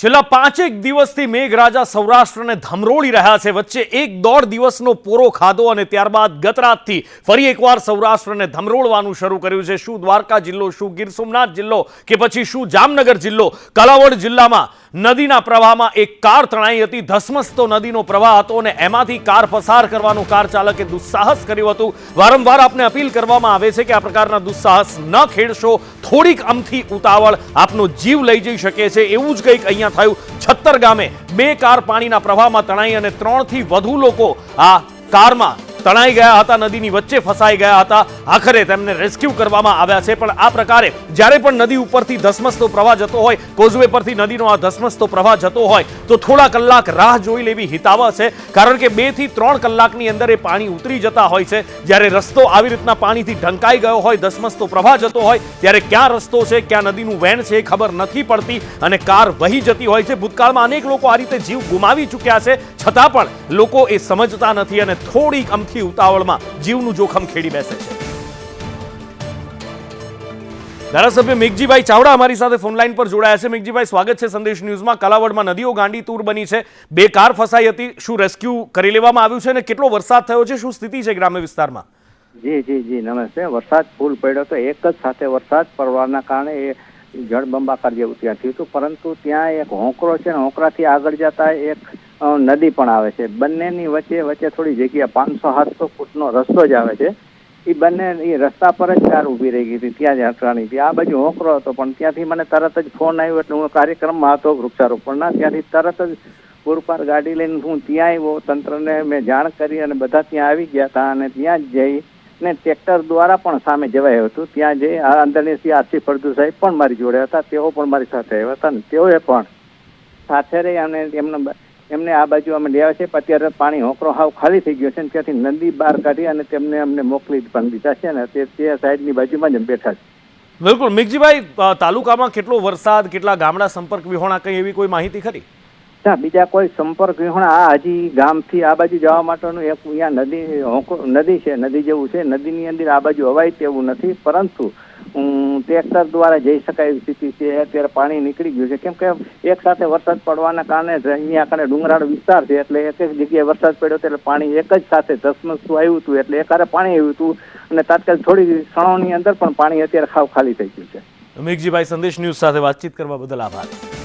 છેલ્લા પાંચેક દિવસથી મેઘરાજા સૌરાષ્ટ્રને ધમરોળી રહ્યા છે. વચ્ચે એક દોઢ દિવસનો પોરો ખાધો અને ત્યારબાદ ગતરાતથી ફરી એકવાર સૌરાષ્ટ્રને ધમરોળવાનું શરૂ કર્યું છે. શું દ્વારકા જિલ્લો, શું ગીર સોમનાથ જિલ્લો કે પછી શું જામનગર જિલ્લો? કલાવડ જિલ્લામાં નદીના પ્રવાહમાં એક કાર તણાઈ હતી. ધસમસતો નદીનો પ્રવાહ હતો અને એમાંથી કાર પસાર કરવાનું કાર ચાલકે દુસ્સાહસ કર્યું હતું. વારંવાર આપને અપીલ કરવામાં આવે છે કે આ પ્રકારના દુસ્સાહસ ન ખેડશો. થોડીક અમથી ઉતાવળ આપનો જીવ લઈ જઈ શકે છે. એવું જ કંઈક અહીંયા થયું છત્તર ગામે. બે કાર પાણીના પ્રવાહમાં તણાઈ અને ત્રણથી વધુ લોકો આ કારમાં તણાઈ ગયા હતા, નદીની વચ્ચે ફસાઈ ગયા હતા. આખરે તેમને રેસ્ક્યુ કરવામાં આવ્યા છે. પણ આ પ્રકારે જ્યારે પણ નદી ઉપરથી ધસમસતો પ્રવાહ જતો હોય કોઝવે પરથી નદીનો આ ધસમસતો પ્રવાહ જતો હોય, તો થોડા કલાક રાહ જોઈ લેવી હિતાવહ છે. કારણ કે બેથી ત્રણ કલાકની અંદર એ પાણી ઉતરી જતા હોય છે. જ્યારે રસ્તો આવી રીતના પાણીથી ઢંકાઈ ગયો હોય, ધસમસતો પ્રવાહ જતો હોય, ત્યારે ક્યાં રસ્તો છે, ક્યાં નદીનું વહેણ છે એ ખબર નથી પડતી અને કાર વહી જતી હોય છે. ભૂતકાળમાં અનેક લોકો આ રીતે જીવ ગુમાવી ચૂક્યા છે. છતાં પણ લોકો એ સમજતા નથી અને થોડીક અમથી ઉતાવળમાં જીવનું જોખમ ખેડી બેસે છે. ધારાસભ્ય મેઘજીભાઈ ચાવડા અમારી સાથે ફોન લાઈન પર જોડાયા છે. મેઘજીભાઈ, સ્વાગત છે સંદેશ ન્યૂઝમાં. કાલાવડમાં નદીઓ ગાંડી તૂર બની છે. બે કાર ફસાઈ હતી. શું રેસ્ક્યુ કરી લેવામાં આવ્યું છે અને કેટલો વરસાદ થયો છે? શું સ્થિતિ છે ગ્રામ્ય વિસ્તારમાં? જી જી જી, નમસ્તે. વરસાદ ફૂલ પડ્યો હતો એક જ સાથે વરસાદ પડવાના કારણે એ જળબંબાકાર જેવું ત્યાં થયું હતું, પરંતુ ત્યાં એક હોંકરો છે હોંકરાથી આગળ જતા એક નદી પણ આવે છે. બંનેની વચ્ચે વચ્ચે થોડી જગ્યા પાંચસો સાતસો ફૂટનો રસ્તો જ આવે છે. એ બંને એ રસ્તા પર જ કાર ઊભી રહી ગઈ હતી, ત્યાં જ અટકાણી હતી આ બાજુ હોકરો હતો, પણ ત્યાંથી મને તરત જ ફોન આવ્યો એટલે હું કાર્યક્રમમાં હતો વૃક્ષારોપણના. ત્યાંથી તરત જ પૂરપાર ગાડી લઈને હું ત્યાં આવ્યો. તંત્રને મેં જાણ કરી અને બધા ત્યાં આવી ગયા હતા અને ત્યાં જ જઈ ને ટ્રેક્ટર દ્વારા પણ સામે જવાયું હતું. ત્યાં જઈ આ અંદરની આરસી ફળદુ સાહેબ પણ મારી જોડે હતા. તેઓ પણ મારી સાથે આવ્યા હતા ને તેઓએ પણ સાથે રહી અને એમને એમને આ બાજુ અમે લેવા છે પણ અત્યારે પાણી હોકરો હાવ ખાલી થઈ ગયો છે અને ત્યાંથી નદી બહાર કાઢી અને તેમને અમને મોકલી પણ દીધા છે ને તે તે સાઈડની બાજુમાં જ બેઠા છે બિલકુલ. મિકજીભાઈ તાલુકામાં કેટલો વરસાદ કેટલા ગામડા સંપર્ક વિહોણા કઈ એવી કોઈ માહિતી ખરી? ના બીજા કોઈ સંપર્ક વિહોણા આ હજી ગામથી આ બાજુ જવા માટેનું એક અહીંયા નદી નદી છે નદી જેવું છે. નદીની અંદર આ બાજુ અવાય તેવું નથી પરંતુ ટ્રેક્ટર દ્વારા જઈ શકાય એવી સ્થિતિ છે. અત્યારે પાણી નીકળી ગયું છે. કેમ કે એક સાથે વરસાદ પડવાના કારણે અહીંયા કારણે ડુંગરાળ વિસ્તાર છે. એટલે એક એક જગ્યાએ વરસાદ પડ્યો એટલે પાણી એક જ સાથે ધસમસતું આવ્યું હતું. એટલે એકારે પાણી આવ્યું હતું અને તાત્કાલિક થોડી ક્ષણોની અંદર પણ પાણી અત્યારે ખાવ ખાલી થઈ ગયું છે. મેઘજીભાઈ સંદેશ ન્યૂઝ સાથે વાતચીત કરવા બદલ આભાર.